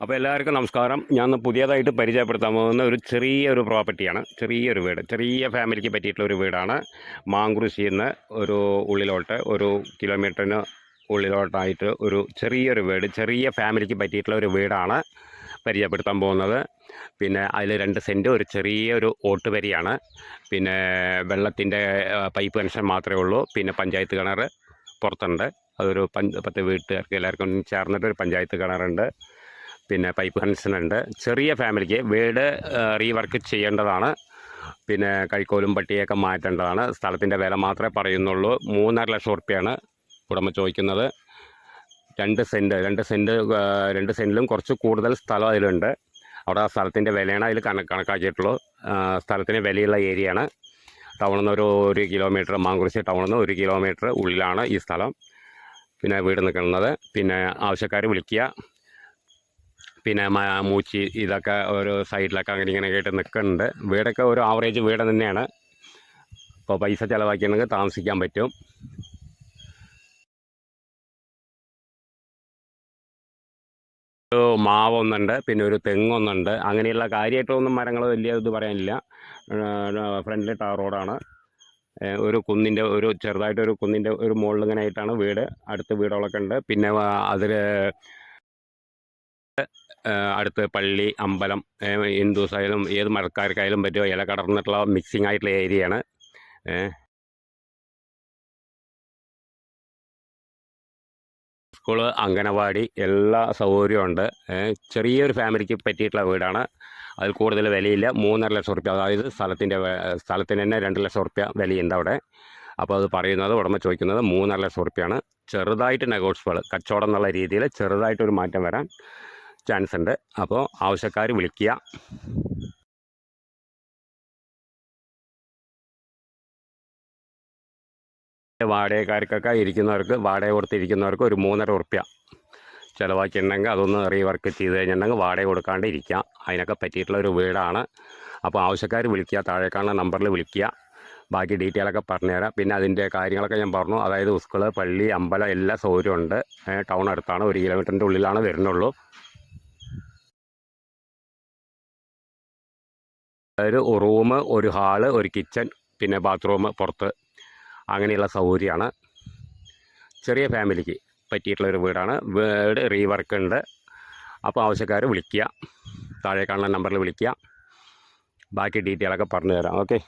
അപ്പോൾ എല്ലാവർക്കും നമസ്കാരം. ഞാൻ പുതിയതായിട്ട് പരിചയപ്പെടുത്താൻ പോകുന്ന ഒരു ചെറിയ ഒരു പ്രോപ്പർട്ടിയാണ്. ചെറിയൊരു വീട്. ചെറിയ ഫാമിലിക്ക് പറ്റിയിട്ടുള്ള ഒരു വീടാണ്. മാങ്കുറിശ്ശിയിൽ നിന്ന് ഒരു ഉള്ളിലോട്ട് ഒരു കിലോമീറ്ററിന് ഉള്ളിലോട്ടായിട്ട് ഒരു ചെറിയൊരു വീട് ചെറിയ ഫാമിലിക്ക് പറ്റിയിട്ടുള്ള ഒരു വീടാണ് പരിചയപ്പെടുത്താൻ പോകുന്നത്. പിന്നെ അതിൽ രണ്ട് സെന്റ് ഒരു ചെറിയൊരു ഓട്ടുവരിയാണ് പിന്നെ വെള്ളത്തിന്റെ പൈപ്പ് കണക്ഷൻ മാത്രമേ ഉള്ളൂ. പിന്നെ പഞ്ചായത്ത് കിണർ പുറത്തുണ്ട്. അതൊരു പഞ്ച് പത്ത് വീട്ടുകാർക്ക് എല്ലാവർക്കും ചേർന്നിട്ട് ഒരു പഞ്ചായത്ത് കിണറുണ്ട്. പിന്നെ പൈപ്പ് കണക്ഷൻ ഉണ്ട് ചെറിയ ഫാമിലിക്ക് വീട് റീവർക്ക് ചെയ്യേണ്ടതാണ്. പിന്നെ കൈക്കോലും പട്ടിയൊക്കെ മാറ്റേണ്ടതാണ്. സ്ഥലത്തിന്റെ വില മാത്രമേ പറയുന്നുള്ളൂ. മൂന്നര ലക്ഷം ഉറുപ്പ്യാണ് ഉടമ ചോദിക്കുന്നത്. രണ്ട് സെന്റ് രണ്ട് സെന്റ് രണ്ട് സെന്റിലും കുറച്ച് കൂടുതൽ സ്ഥലം അതിലുണ്ട്. അവിടെ ആ സ്ഥലത്തിന്റെ വിലയാണ് അതിൽ കണ കണക്കാക്കിയിട്ടുള്ളൂ. സ്ഥലത്തിന് വിലയുള്ള ഏരിയയാണ്. ടൗണിൽ നിന്ന് ഒരു ഒരു കിലോമീറ്റർ മാങ്കുറിശ്ശി ടൗണിൽ നിന്ന് ഒരു കിലോമീറ്റർ ഉള്ളിലാണ് ഈ സ്ഥലം. പിന്നെ വീട് നിൽക്കുന്നത്. പിന്നെ ആവശ്യക്കാർ വിളിക്കുക. പിന്നെ മൂച്ചി ഇതൊക്കെ ഒരു സൈഡിലൊക്കെ അങ്ങനെ ഇങ്ങനെ കേട്ട് നിൽക്കുന്നുണ്ട്. വീടൊക്കെ ഒരു ആവറേജ് വീട് തന്നെയാണ്. അപ്പോൾ പൈസ ചിലവാക്കിയാണെങ്കിൽ താമസിക്കാൻ പറ്റും. ഒരു മാവൊന്നുണ്ട് പിന്നെ ഒരു തെങ്ങൊന്നുണ്ട് അങ്ങനെയുള്ള കാര്യമായിട്ടൊന്നും മരങ്ങൾ വലിയ ഇത് പറയാനില്ല. ഫ്രണ്ടിൽ ടാർ റോഡാണ് ഒരു കുന്നിന്റെ ഒരു ചെറുതായിട്ടൊരു കുന്നിന്റെ ഒരു മുകളിൽ ഇങ്ങനെ ആയിട്ടാണ് വീട്. അടുത്ത് വീടുകളൊക്കെ ഉണ്ട്. പിന്നെ അതിൽ അടുത്ത് പള്ളി അമ്പലം ഹിന്ദുസായാലും ഏത് മതക്കാർക്കായാലും പറ്റുമോ ഇല കടർന്നിട്ടുള്ള മിക്സിംഗ് ആയിട്ടുള്ള ഏരിയയാണ് സ്കൂൾ അംഗനവാടി എല്ലാ സൗകര്യവും ഉണ്ട്. ചെറിയൊരു ഫാമിലിക്ക് പറ്റിയിട്ടുള്ള വീടാണ്. അതിൽ കൂടുതൽ വിലയില്ല. മൂന്നര ലക്ഷം റുപ്യ. അതായത് സ്ഥലത്തിന്റെ സ്ഥലത്തിന് തന്നെ രണ്ട് ലക്ഷം റുപ്യ വിലയുണ്ട് അവിടെ. അപ്പോൾ അത് പറയുന്നത് ഉടമ ചോദിക്കുന്നത് മൂന്നര ലക്ഷം റുപ്യാണ്. ചെറുതായിട്ട് നെഗോഷ്യബിൾ കച്ചവടം എന്നുള്ള രീതിയിൽ ചെറുതായിട്ടൊരു മാറ്റം വരാൻ ചാൻസ് ഉണ്ട് അപ്പോൾ ആവശ്യക്കാർ വിളിക്കുക. വാടകക്കാർക്കൊക്കെ ഇരിക്കുന്നവർക്ക് വാടക കൊടുത്തിരിക്കുന്നവർക്ക് ഒരു മൂന്നര ഉറുപ്യ ചിലവാക്കിയിട്ടുണ്ടെങ്കിൽ അതൊന്ന് റീവർക്ക് ചെയ്ത് കഴിഞ്ഞിട്ടുണ്ടെങ്കിൽ വാടക കൊടുക്കാണ്ട് ഇരിക്കുക. അതിനൊക്കെ പറ്റിയിട്ടുള്ള ഒരു വീടാണ്. അപ്പോൾ ആവശ്യക്കാർ വിളിക്കുക താഴെ കാണുന്ന നമ്പറിൽ വിളിക്കുക. ബാക്കി ഡീറ്റെയിലൊക്കെ പറഞ്ഞുതരാം. പിന്നെ അതിന്റെ കാര്യങ്ങളൊക്കെ ഞാൻ പറഞ്ഞു. അതായത് സ്കൂൾ പള്ളി അമ്പലം എല്ലാ സൗകര്യമുണ്ട്. ടൗൺ അടുത്താണ്. ഒരു കിലോമീറ്ററിന്റെ ഉള്ളിലാണ് വരുന്നുള്ളൂ. ഒരു റൂം ഒരു ഹാൾ ഒരു കിച്ചൺ പിന്നെ ബാത്റൂം പുറത്ത് അങ്ങനെയുള്ള സൗകര്യമാണ്. ചെറിയ ഫാമിലിക്ക് പറ്റിയിട്ടുള്ള ഒരു വീടാണ്. വീട് റീവർക്ക് ഉണ്ട്. അപ്പോൾ ആവശ്യക്കാർ വിളിക്കുക. താഴെ കാണുന്ന നമ്പറിൽ വിളിക്കുക. ബാക്കി ഡീറ്റെയിലൊക്കെ പറഞ്ഞു തരാം ഓക്കെ